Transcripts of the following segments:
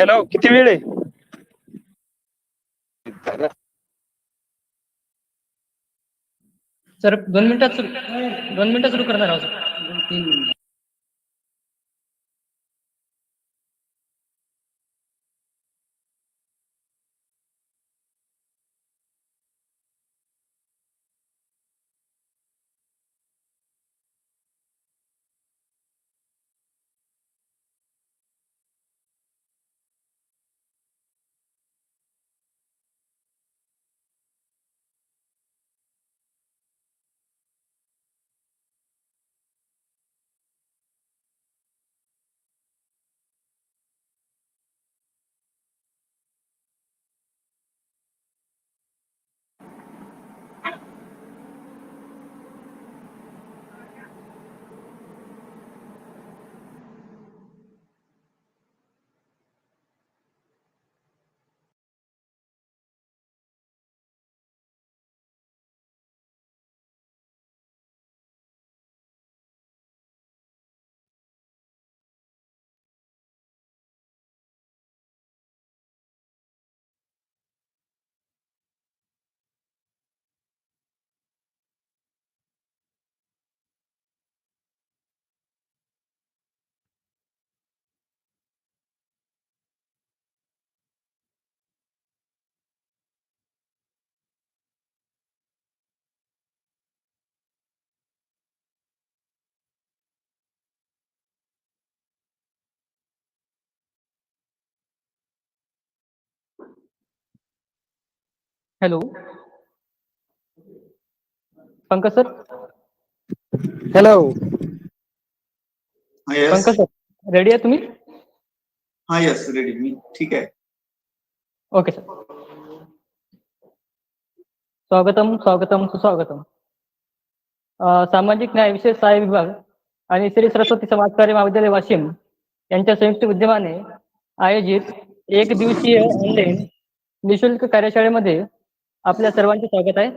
Hello किती वेळ आहे? सर दोन मिनिटात सुरू दोन मिनिटात सुरू करणार आहोत. तीन minute hello. Pankaj sir? Hello. Pankaj sir ready आहे तुम्ही? हा येस रेडी मी ठीक आहे. ओके सर स्वागतम स्वागतम सुस्वागतम. सामाजिक न्याय विशेष सहाय्य विभाग आणि श्री सरस्वती समाजकार्य महाविद्यालय वाशिम यांच्या संयुक्त विद्यमाने आयोजित एक दिवसीय ऑनलाईन निशुल्क कार्यशाळेमध्ये आपल्या सर्वांचे स्वागत आहे.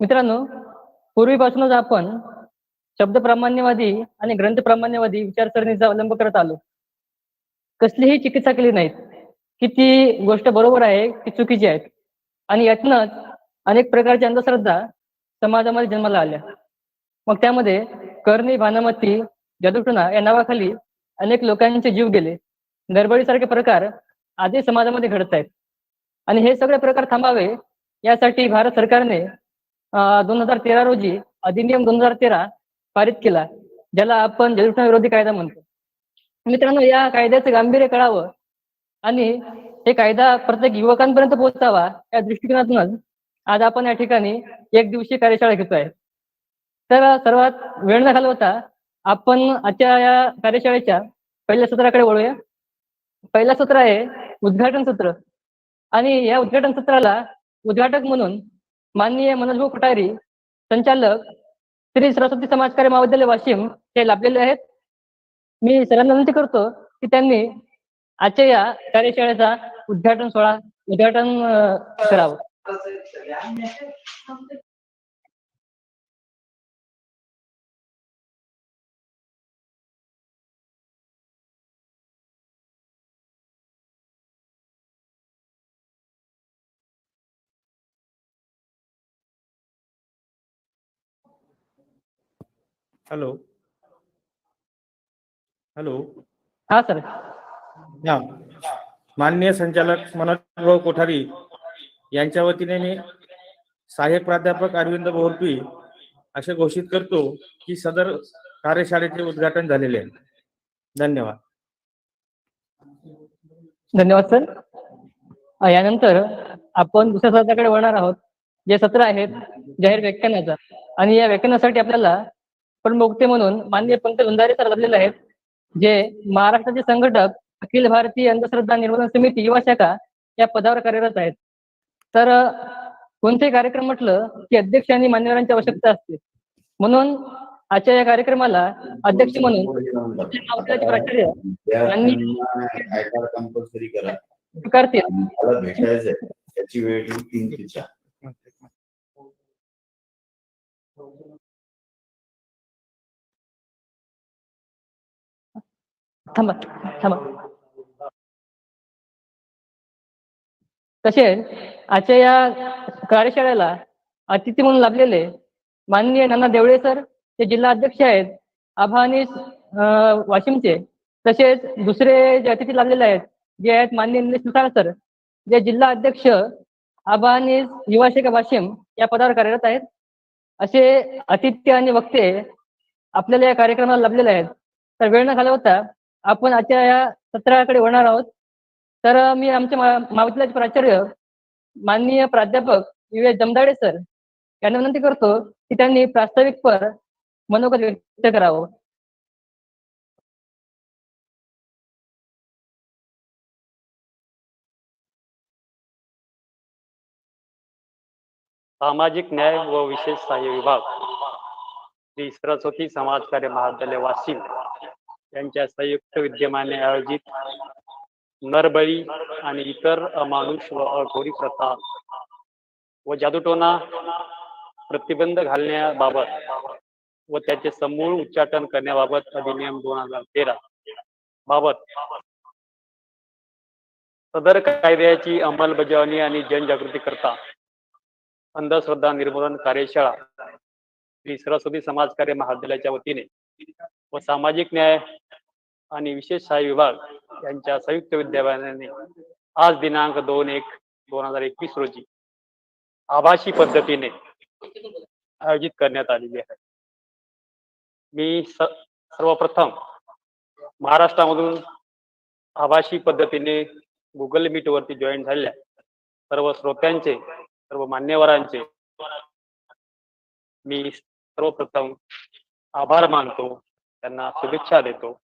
मित्रांनो पूर्वीपासूनच आपण शब्द प्रामाण्यवादी आणि ग्रंथ प्रामाण्यवादी विचारसरणीचा अवलंब करत आलो. कसलीही चिकित्सा केली नाहीत. की ती गोष्ट बरोबर आहे की चुकीची आहे आणि यातनंच अनेक प्रकारच्या अंधश्रद्धा समाजामध्ये जन्माला आल्या. मग त्यामध्ये करणी भानमती जादूटोना या नावाखाली अनेक लोकांचे जीव गेले. गडबडीसारखे प्रकार आजही समाजामध्ये घडत आहेत. आणि हे सगळे प्रकार थांबावे यासाठी भारत सरकारने दोन हजार तेरा रोजी अधिनियम दोन हजार तेरा पारित केला ज्याला आपण जादूटोना विरोधी कायदा म्हणतो. मित्रांनो या कायद्याचं गांभीर्य कळावं आणि हे कायदा प्रत्येक युवकांपर्यंत पोहोचावा या दृष्टिकोनातूनच आज आपण या ठिकाणी एक दिवशी कार्यशाळा घेतो आहे तर सर्वात वेळ न घालवता आपण आजच्या या कार्यशाळेच्या पहिल्या सत्राकडे वळूया. पहिला सत्र आहे उद्घाटन सत्र. आणि या उद्घाटन सत्राला उद्घाटक म्हणून माननीय मनोजभाऊ कटारी संचालक श्री सरस्वती समाजकार्य महाविद्यालय वाशिम हे लाभलेले आहेत. मी सरांना विनंती करतो की त्यांनी आजच्या या कार्यशाळेचा उद्घाटन सोहळा उद्घाटन करावं. हॅलो. हॅलो. हा सर. हा. माननीय संचालक मनोजभाऊ कोठारी यांच्या वतीने मी सहाय्यक प्राध्यापक अरविंद बोरपी असे घोषित करतो की सदर कार्यशाळेचे उद्घाटन झालेले आहे. धन्यवाद. धन्यवाद सर. यानंतर आपण दुसऱ्या सत्राकडे वळणार आहोत. जे सत्र आहेत जाहीर व्याख्यानाचा. आणि या व्याख्यानासाठी आपल्याला प्रमुखते म्हणून माननीय पंकज उंदारे सर लाभलेले आहेत जे महाराष्ट्राचे संघटक अखिल भारतीय अंधश्रद्धा निर्मूलन समिती युवा शाखा या पदावर कार्यरत आहेत. तर कोणतेही कार्यक्रम म्हटलं की अध्यक्ष आणि मान्यवरांची आवश्यकता असते. म्हणून आजच्या या कार्यक्रमाला अध्यक्ष म्हणून प्राचार्य यांनी भेटायचंय. त्याची वेळ तीन ते चार. थांबा थांबा. तसेच आजच्या या कार्यशाळेला अतिथी म्हणून लाभलेले माननीय नाना देवळे सर ते जिल्हा अध्यक्ष आहेत आभानी वाशिमचे. तसेच दुसरे जे अतिथी लाभलेले आहेत जे आहेत माननीय निलेश सुसाळ सर जे जिल्हा अध्यक्ष आभानी युवा वाशिम या पदावर कार्यरत आहेत. असे अतिथी आणि वक्ते आपल्याला या कार्यक्रमाला लाभलेले आहेत. तर वेळ न घालवता आपण आजच्या या सत्राकडे वळणार आहोत. तर मी आमच्या महाविद्यालयाचे प्राचार्य माननीय प्राध्यापक विवेक जमदाडे सर यांना विनंती करतो की त्यांनी प्रास्ताविक पर मनोगत व्यक्त करावं. सामाजिक न्याय व विशेष सहाय्य विभाग श्री सरस्वती समाजकार्य महाविद्यालय वाशिम. यांच्या संयुक्त विद्यमाने आयोजित नरबळी आणि इतर अमानुष व अघोरी प्रथा व जादूटोना प्रतिबंध घालण्याबाबत व त्याचे समूळ उच्चाटन करण्याबाबत अधिनियम दोन हजार तेरा बाबत सदर कायद्याची अंमलबजावणी आणि जनजागृती करता अंधश्रद्धा निर्मूलन कार्यशाळा श्री सरस्वती समाज कार्य महाविद्यालयाच्या वतीने व सामाजिक न्याय आणि विशेष सहाय्य विभाग यांच्या संयुक्त विद्यापीठाने आज दिनांक दोन एक दोन हजार एकवीस रोजी आभासी पद्धतीने आयोजित करण्यात आलेली आहे. मी सर्वप्रथम महाराष्ट्रामधून आभासी पद्धतीने गुगल मीट वरती जॉईन झालेल्या सर्व श्रोत्यांचे सर्व मान्यवरांचे मी सर्वप्रथम आभार मानतो त्यांना शुभेच्छा देतो.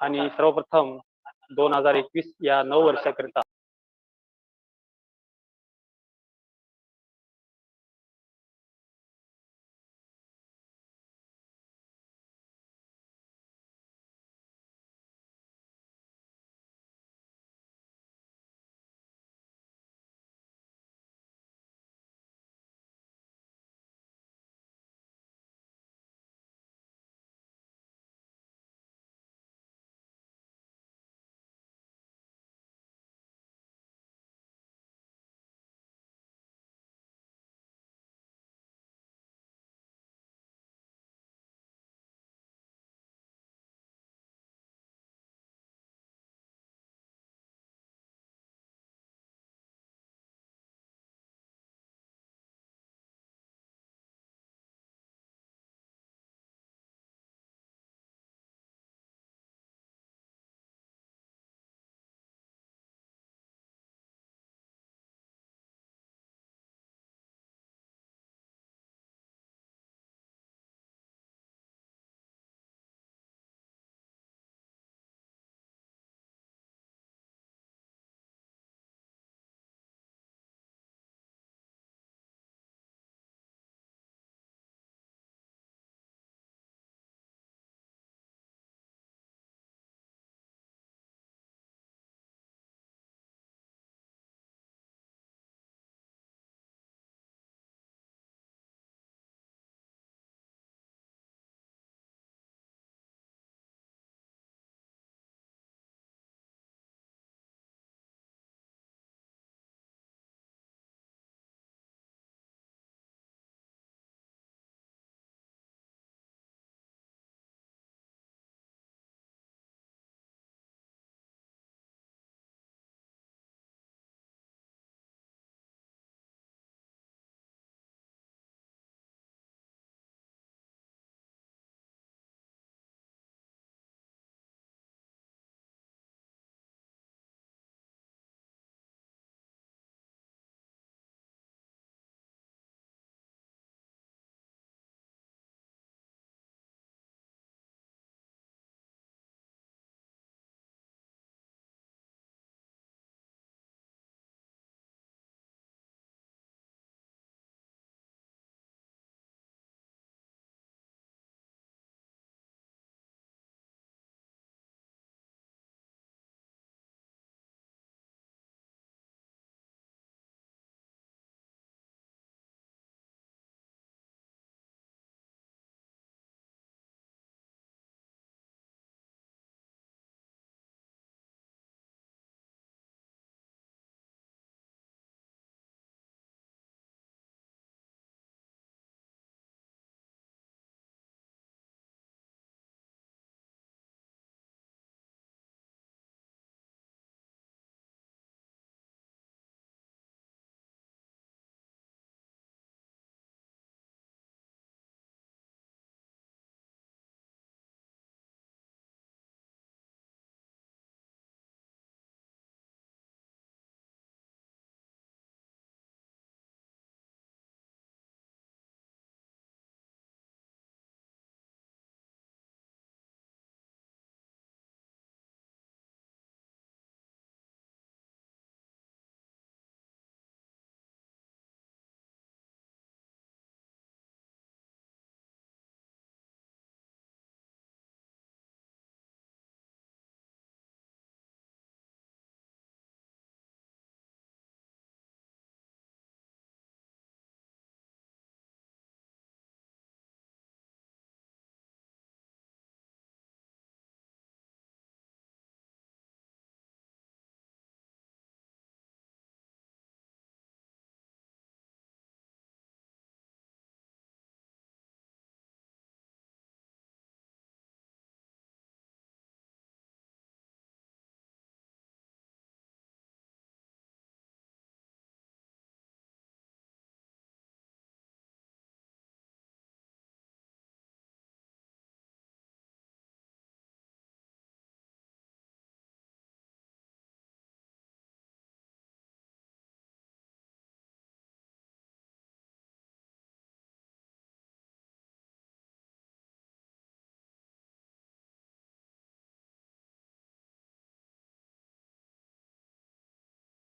आणि सर्वप्रथम दोन हजार एकवीस या नऊ वर्षाकरिता